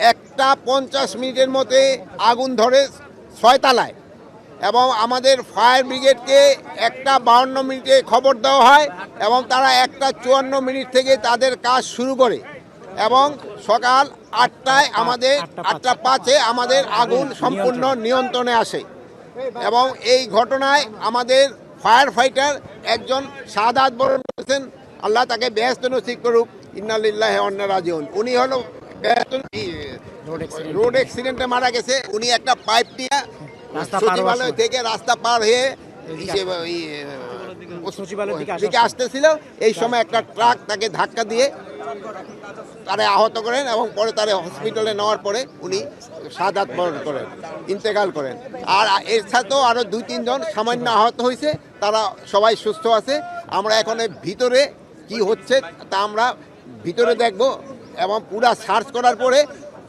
একটা পঞ্চাশ মিনিটের মধ্যে আগুন ধরে ছয়তলায় এবং আমাদের ফায়ার ব্রিগেডকে একটা বাউন্ন মিনিটে খবর দেওয়া হয় এবং তারা একটা চুয়ান্ন মিনিট থেকে তাদের কাজ শুরু করে এবং সকাল আটটায় আমাদের আটটা পাঁচে। আমাদের আগুন সম্পূর্ণ নিয়ন্ত্রণে। আসে এবং এই ঘটনায় আমাদের ফায়ার ফাইটার একজন সাদাত বরণ করেছেন আল্লাহ তাকে ব্যস্ত নসিব করুক ইন্নালিল্লাহ অন্য রাজিউন। উনি হলো ব্যস্ত রোড অ্যাক্সিডেন্টে মারা গেছে। উনি একটা পাইপ নিয়ে রাস্তা পার হওয়ার সচিবালয় থেকে রাস্তা পার হয়ে দিকে আসতেছিল। এই সময় একটা ট্রাক তাকে ধাক্কা দিয়ে তারে আহত করেন এবং পরে তারে হসপিটালে নেওয়ার পরে উনি সাদাত বরণ করেন ইন্তেকাল করেন। আর এর সাথেও আরও দুই তিনজন সামান্য আহত হয়েছে। তারা সবাই সুস্থ আছে। আমরা এখন ভিতরে কি হচ্ছে তা আমরা ভিতরে দেখব এবং পুরা সার্চ করার পরে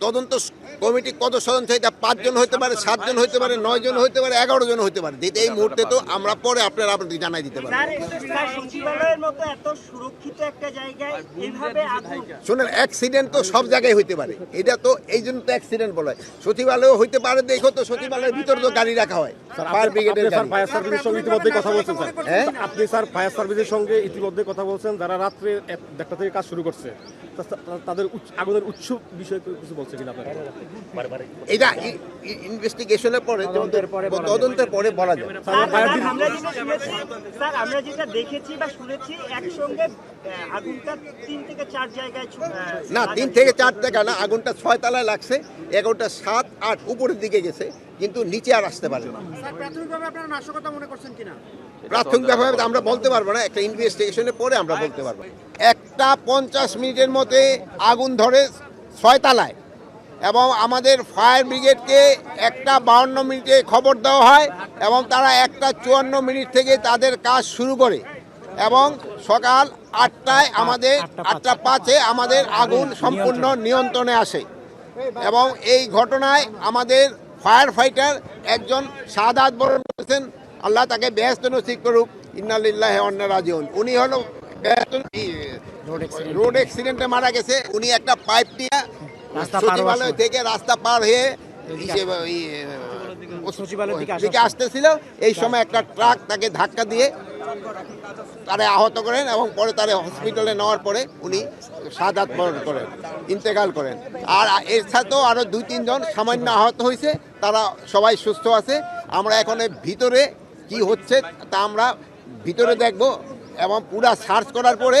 তদন্ত কমিটি কত সদস্য এটা পাঁচজন হইতে পারে সাতজন হইতে পারে নয় জন হতে পারে এগারো জন হইতে পারে। দিতে এই মুহূর্তে তো আমরা পরে আপনারা আপনাদের জানাই দিতে পারব। স্যার স্যার সচিবালয়ের মতো এত সুরক্ষিত একটা জায়গায় এইভাবে আগুন শোনেন অ্যাক্সিডেন্ট তো সব জায়গায় হইতে পারে। এটা তো এই জন্য তো অ্যাক্সিডেন্ট বলা। হয় সচিবালয় হইতে পারে দেখো তো সচিবালয়ের ভিতরে তো গাড়ি রাখা হয়। ফায়ার ব্রিগেডের ফায়ার সার্ভিসের সঙ্গে ইতিমধ্যে কথা বলছেন স্যার। হ্যাঁ? আপনি স্যার ফায়ার সার্ভিসের সঙ্গে ইতিমধ্যে কথা বলছেন যারা রাত্রে এক- দেড়টা থেকে কাজ শুরু করছে তাদের আগুনের উৎস বিষয়ে কিছু বলছে কিনা এটা ইনভেস্টিগেশনের পরে তদন্তের পরে বলা যাবে স্যার, স্যার, আমরা যেটা শুনেছি স্যার আমরা যেটা দেখেছি বা শুনেছি একসঙ্গে আগুনটা তিন থেকে চার জায়গায় না তিন থেকে চার টাকা না আগুনটা ছয় তলায় লাগছে এগারোটা সাত আট উপরের দিকে গেছে কিন্তু নিচে আর আসতে পারে না। স্যার প্রাথমিকভাবে আপনারা নাশকতা মনে করছেন কিনা? প্রাথমিকভাবে আমরা বলতে পারব না একটা ইনভেস্টিগেশনের পরে আমরা বলতে পারব। একটা পঞ্চাশ মিনিটের মধ্যে আগুন ধরে ছয়তলায় এবং আমাদের ফায়ার ব্রিগেডকে একটা বাউন্ন মিনিটে খবর দেওয়া হয় এবং তারা একটা চুয়ান্ন মিনিট থেকে তাদের কাজ শুরু করে এবং সকাল আটটায় আমাদের আটটা পাঁচে। আমাদের আগুন সম্পূর্ণ নিয়ন্ত্রণে আসে। এবং এই ঘটনায় আমাদের ফায়ার ফাইটার একজন সাদাত বরণ করেছেন আল্লাহ তাকে ব্যস্ত নসিব করুক। ইন্নালিল্লাহ অন্য রাজিউন। উনি হলো রোড অ্যাক্সিডেন্ট মারা গেছে। উনি একটা পাইপ নিয়ে রাস্তা সচিবালয় থেকে রাস্তা পার হয়ে দিকে আসতেছিল। এই সময় একটা ট্রাক তাকে ধাক্কা দিয়ে তারে আহত করেন এবং পরে তারে হসপিটালে নেওয়ার পরে উনি সাদাত বরণ করেন ইন্তেকাল করেন। আর এর সাথেও আরও দুই তিনজন সামান্য আহত হয়েছে তারা সবাই সুস্থ আছে। আমরা এখন ভিতরে কি হচ্ছে তা আমরা ভিতরে দেখব এবং পুরা সার্চ করার পরে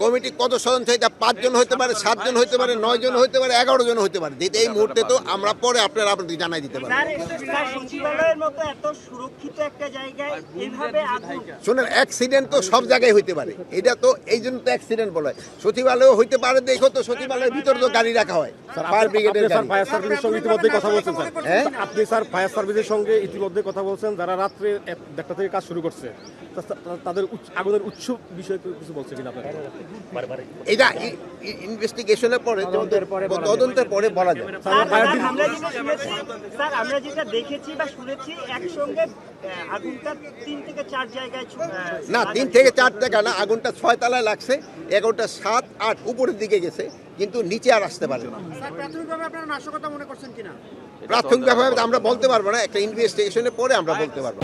কমিটি কত সদস্য এটা পাঁচজন হইতে পারে সাতজন হইতে পারে নয় জন হতে পারে এগারো জন হইতে পারে। দিতে এই মুহূর্তে তো আমরা পরে আপনারা আপনাদের জানাই দিতে পারব। স্যার স্যার সচিবালয়ের মতো এত সুরক্ষিত একটা জায়গায় এইভাবে আগুন শোনেন অ্যাক্সিডেন্ট তো সব জায়গায় হইতে পারে। এটা তো এই জন্য তো অ্যাক্সিডেন্ট বলা হয়। সচিবালয় হইতে পারে দেখো তো সচিবালয়ের ভিতরে তো গাড়ি রাখা হয়। ফায়ার ব্রিগেডের ফায়ার সার্ভিসের সঙ্গে ইতিমধ্যে কথা বলছেন স্যার। হ্যাঁ? আপনি স্যার ফায়ার সার্ভিসের সঙ্গে ইতিমধ্যে কথা বলছেন যারা রাত্রে এক- দেড়টা থেকে কাজ শুরু করছে। তাদের আগুনের উৎস বিষয়ে কিছু বলছে কিনা আপনারা? এটা ইনভেস্টিগেশনের পরে তদন্তের পরে বলা স্যার, স্যার, আমরা যেটা দেখেছি বা শুনেছি একসঙ্গে আগুনটা তিন থেকে চার জায়গায় না তিন থেকে চার টাকা না আগুনটা ছয় তলায় লাগছে এগারোটা সাত আট উপরের দিকে গেছে কিন্তু নিচে আর আসতে পারে না। স্যার প্রাথমিকভাবে আপনারা নাশকতা মনে করছেন কিনা? প্রাথমিকভাবে আমরা বলতে পারব না একটা ইনভেস্টিগেশনের পরে আমরা বলতে পারব।